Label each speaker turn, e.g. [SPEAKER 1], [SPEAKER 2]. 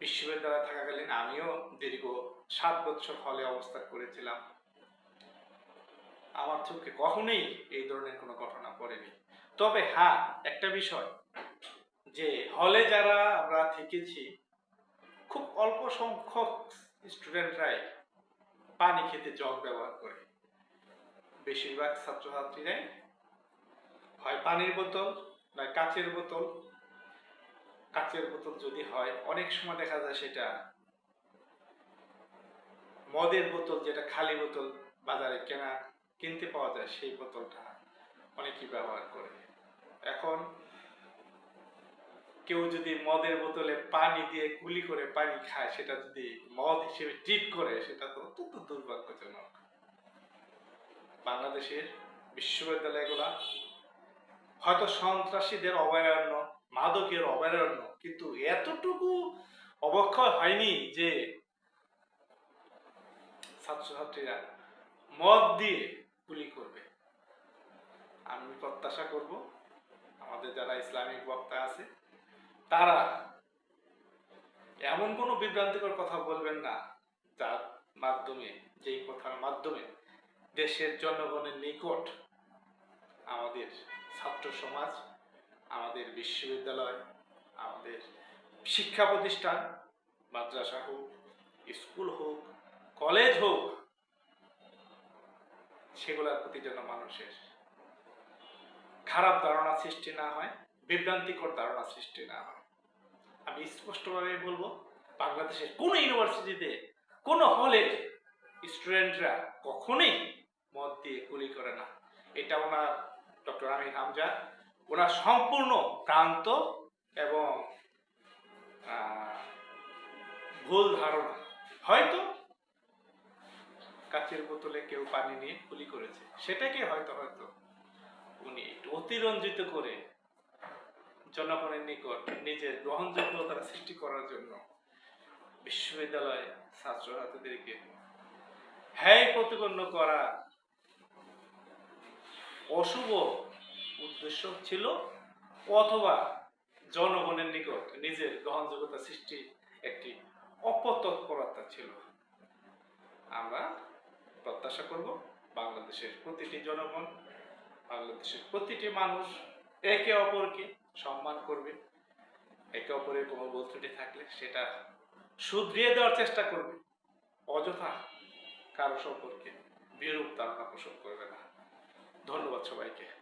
[SPEAKER 1] বিশ্ববিদ্যালয়ে থাকাকালীন আমিও দীর্ঘ সাত বছর হলে অবস্থান করেছিলাম। আমার চোখে কখনোই এই ধরনের কোনো ঘটনা পড়েনি। তবে হ্যাঁ একটা বিষয়, যে হলে যারা আমরা থেকেছি, খুব অল্প সংখ্যক স্টুডেন্টরাই পানি খেতে জগ ব্যবহার করে। বেশিরভাগ ছাত্রছাত্রীরাই হয় পানির বোতল, নয় কাচের বোতল কাচের বোতল যদি হয়, অনেক সময় দেখা যায় সেটা মদের বোতল, যেটা খালি বোতল বাজারে কেনা, কিনতে পাওয়া যায়, সেই বোতলটা অনেকেই ব্যবহার করে। এখন কেউ যদি মদের বোতলে পানি দিয়ে গুলি করে পানি খায়, সেটা যদি মদ হিসেবে ট্রিট করে, সেটা তো অত্যন্ত দুর্ভাগ্যজনক। বাংলাদেশের বিশ্ববিদ্যালয়গুলা হয়তো সন্ত্রাসীদের অভয়ারণ্য মাদকের অভয়ারণ্য। কিন্তু এতটুকু অবক্ষয় হয়নি যে ছাত্রছাত্রীরা মদ দিয়ে গুলি করবে। আমি প্রত্যাশা করব, আমাদের যারা ইসলামিক বক্তা আছে, তারা এমন কোনো বিভ্রান্তিকর কথা বলবেন না, যার মাধ্যমে, যেই কথার মাধ্যমে দেশের জনগণের নিকট আমাদের ছাত্র সমাজ আমাদের বিশ্ববিদ্যালয়, আমাদের শিক্ষা প্রতিষ্ঠান, মাদ্রাসা হোক, স্কুল হোক, কলেজ হোক, সেগুলোর প্রতি যেন মানুষের খারাপ ধারণা সৃষ্টি না হয়, বিভ্রান্তিকর ধারণা সৃষ্টি না হয়। আমি স্পষ্টভাবে বলব, বাংলাদেশের কোনো ইউনিভার্সিটিতে, কোনো হলে স্টুডেন্টরা কখনোই মত দিয়ে গুলি করে না। এটা ওনার ডক্টর আমির হামজা ওনার সম্পূর্ণ ভ্রান্ত এবং ভুল ধারণা। হয়তো কাচের বোতলে কেউ পানি নিয়ে খুলি করেছে। সেটাকে হয়তো হয়তো উনি অতিরঞ্জিত করে জনগণের নিকট নিজের গ্রহণযোগ্যতা সৃষ্টি করার জন্য বিশ্ববিদ্যালয়ে ছাত্রছাত্রীদেরকে হ্যাঁ প্রতিপন্ন করা অশুভ উদ্দেশ্য ছিল অথবা জনগণের নিকট নিজের গ্রহণযোগ্যতা সৃষ্টি একটি অপতৎপরতা ছিল। আমরা প্রত্যাশা করব বাংলাদেশের প্রতিটি জনগণ, বাংলাদেশের প্রতিটি মানুষ একে অপরকে সম্মান করবে। একে অপরের কোনো ত্রুটি থাকলে সেটা শুধরিয়ে দেওয়ার চেষ্টা করবে। অযথা কারও সম্পর্কে বিরূপ ধারণা পোষণ করবে না। ধন্যবাদ সবাইকে।